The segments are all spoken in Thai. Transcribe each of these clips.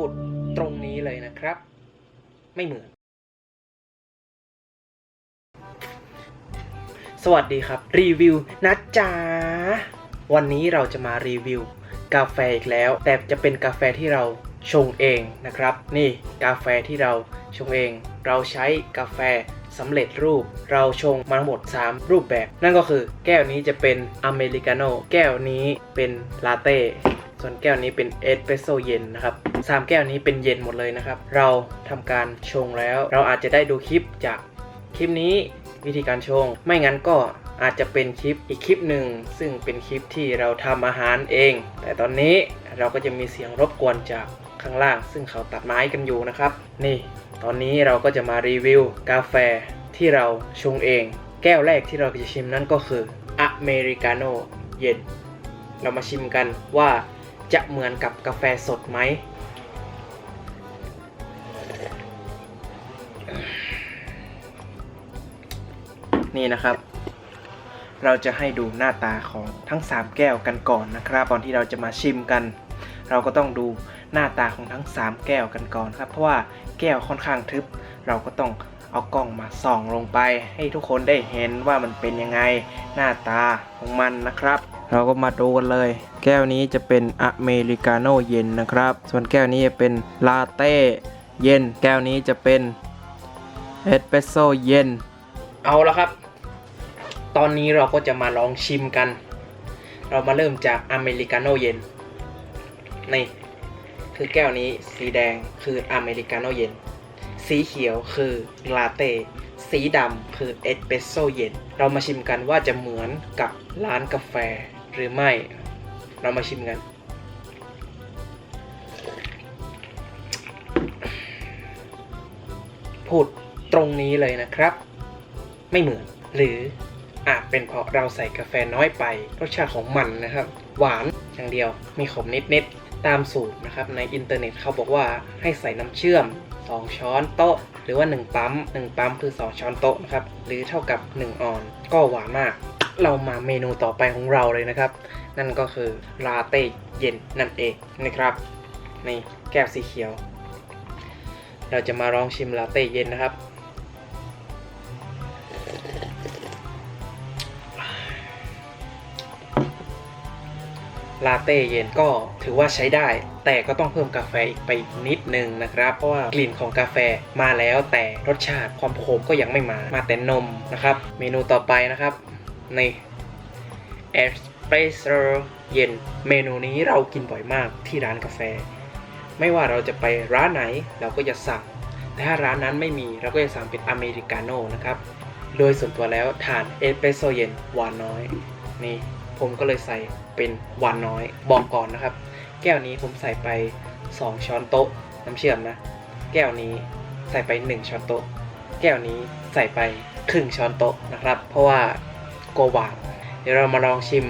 พูดตรงนี้เลยนะครับ ไม่เหมือน สวัสดีครับ รีวิวนะจ๊ะวันนี้เราจะมารีวิว กาแฟอีกแล้ว แต่จะเป็นกาแฟที่เราชงเองนะครับ นี่กาแฟที่เราชงเอง เราใช้กาแฟสำเร็จรูปเราชงมาทั้งหมด 3 รูปแบบ นั่นก็คือ แก้วนี้จะเป็นอเมริกาโน่แก้วนี้เป็นลาเต้ ส่วนแก้วนี้เป็นเอสเปรสโซเย็นนะครับสามแก้วนี้เป็นเย็นหมดเลยนะครับ เราทำการชงแล้ว เราอาจจะได้ดูคลิปจากคลิปนี้วิธีการชง ไม่งั้นก็อาจจะเป็นคลิปอีกคลิปหนึ่ง ซึ่งเป็นคลิปที่เราทำอาหารเอง แต่ตอนนี้เราก็จะมีเสียงรบกวนจากข้างล่าง ซึ่งเขาตัดไม้กันอยู่นะครับ นี่ ตอนนี้เราก็จะมารีวิวกาแฟที่เราชงเอง แก้วแรกที่เราจะชิมนั่นก็คืออเมริกาโน่เย็น เรามาชิมกันว่า จะเหมือนกับกาแฟสดไหม นี่นะครับ เราจะให้ดูหน้าตาของทั้ง 3 แก้วกันก่อนนะครับ ก่อนที่เราจะมาชิมกัน เราก็ต้องดูหน้าตาของทั้ง 3 แก้วกันก่อนครับ เพราะว่าแก้วค่อนข้างทึบ เราก็ต้องเอากล้องมาส่องลงไป ให้ทุกคนได้เห็นว่ามันเป็นยังไงหน้าตาของมันนะครับ เราก็มาดูกันเลย แก้วนี้จะเป็นอเมริกาโน่เย็นนะครับ ส่วนแก้วนี้จะเป็นลาเต้เย็น แก้วนี้จะเป็นเอสเปรสโซเย็น เอาแล้วครับ ตอนนี้เราก็จะมาลองชิมกัน เรามาเริ่มจากอเมริกาโน่เย็น นี่ คือแก้วนี้สีแดงคืออเมริกาโน่เย็น สีเขียวคือลาเต้ สีดำคือเอสเปรสโซเย็น เรามาชิมกันว่าจะเหมือนกับร้านกาแฟหรือไม่ เรามาชิมกัน พูดตรงนี้เลยนะครับ ไม่เหมือน หรืออาจเป็นเพราะเราใส่กาแฟน้อยไป รสชาติของมันนะครับ หวานอย่างเดียวมีขมนิดๆตามสูตรนะครับ ในอินเทอร์เน็ตเขาบอกว่าให้ใส่น้ำเชื่อม 2 ช้อนโต๊ะ หรือว่า 1 ปั๊ม 1 ปั๊มคือ 2 ช้อนโต๊ะนะครับ หรือเท่ากับ 1 ออน ก็หวานมาก เรามาเมนูต่อไปของเราเลยนะครับ นั่นก็คือลาเต้เย็นนั่นเองนะครับในแก้วสีเขียว เราจะมาลองชิมลาเต้เย็นนะครับ ลาเต้เย็นก็ถือว่าใช้ได้ แต่ก็ต้องเพิ่มกาแฟอีกไปนิดนึงนะครับ เพราะว่ากลิ่นของกาแฟมาแล้วแต่รสชาติความขมก็ยังไม่มา มาแต่นมนะครับ เมนูต่อไปนะครับ ในเอสเปรสโซเย็นเมนูนี้เรากินบ่อยมากที่ร้านกาแฟ ไม่ว่าเราจะไปร้านไหนเราก็จะสั่งแต่ถ้าร้านนั้นไม่มีเราก็จะสั่งเป็นอเมริกาโน่นะครับ โดยส่วนตัวแล้วทานเอสเปรสโซเย็นหวานน้อยนี่ผมก็เลยใส่เป็นหวานน้อยบอกก่อนนะครับ แก้วนี้ผมใส่ไป 2 ช้อนโต๊ะน้ำเชื่อมนะ แก้วนี้ใส่ไป 1 ช้อนโต๊ะ แก้วนี้ใส่ไปครึ่งช้อนโต๊ะนะครับ เพราะว่า โกวาเดี๋ยวเรามาลองชิม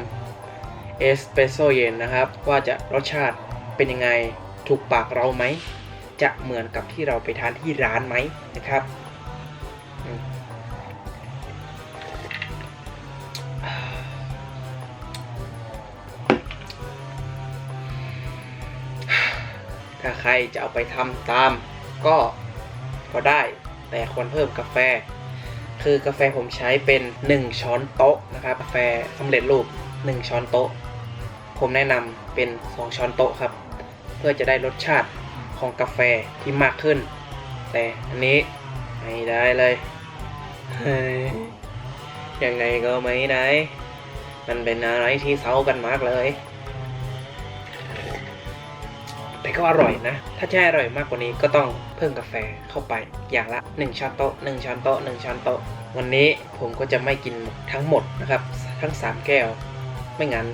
เอสเปรสโซเย็นนะครับ ว่าจะรสชาติเป็นยังไงถูกปากเราไหม จะเหมือนกับที่เราไปทานที่ร้านไหมนะครับถ้าใครจะเอาไปทำตามก็ก็ได้แต่ควรเพิ่มกาแฟ คือกาแฟผมใช้เป็น 1 ช้อนโต๊ะนะครับกาแฟสำเร็จรูป 1 ช้อนโต๊ะ ผมแนะนำเป็น 2 ช้อนโต๊ะครับ เพื่อจะได้รสชาติของกาแฟที่มากขึ้น แต่อันนี้ไม่ได้เลยยยังไงก็ไม่ได้ มันเป็นอะไรที่เศร้ากันมากเลย แต่ก็อร่อยนะ ถ้าจะให้อร่อยมากกว่านี้ก็ต้องเพิ่มกาแฟเข้าไป อย่างละ 1ช้อนโต๊ะ1ช้อนโต๊ะ1ช้อนโต๊ะ วันนี้ผมก็จะไม่กินทั้งหมดนะครับ ทั้ง 3 แก้ว ไม่งั้น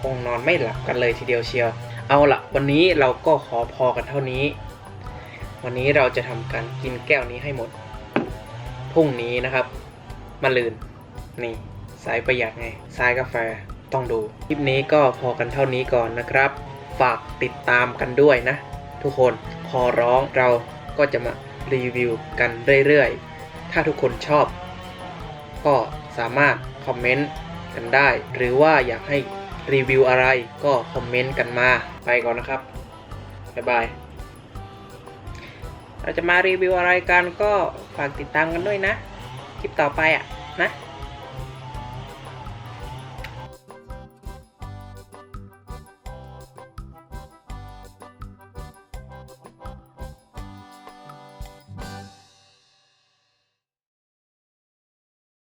คงนอนไม่หลับกันเลยทีเดียวเชียว เอาละวันนี้เราก็ขอพอกันเท่านี้ วันนี้เราจะทำการกินแก้วนี้ให้หมด พรุ่งนี้นะครับมาลืน นี่ สายประหยัดไง สายกาแฟต้องดู คลิปนี้ก็พอกันเท่านี้ก่อนนะครับ ฝากติดตามกันด้วยนะ ทุกคนขอร้องเราก็จะมารีวิวกันเรื่อยๆ ถ้าทุกคนชอบ ก็สามารถคอมเมนต์กันได้ หรือว่าอยากให้รีวิวอะไรก็คอมเมนต์กันมาไปก่อนนะครับ บ๊ายบาย เราจะมารีวิวอะไรกันก็ฝากติดตามกันด้วยนะ คลิปต่อไปอะนะ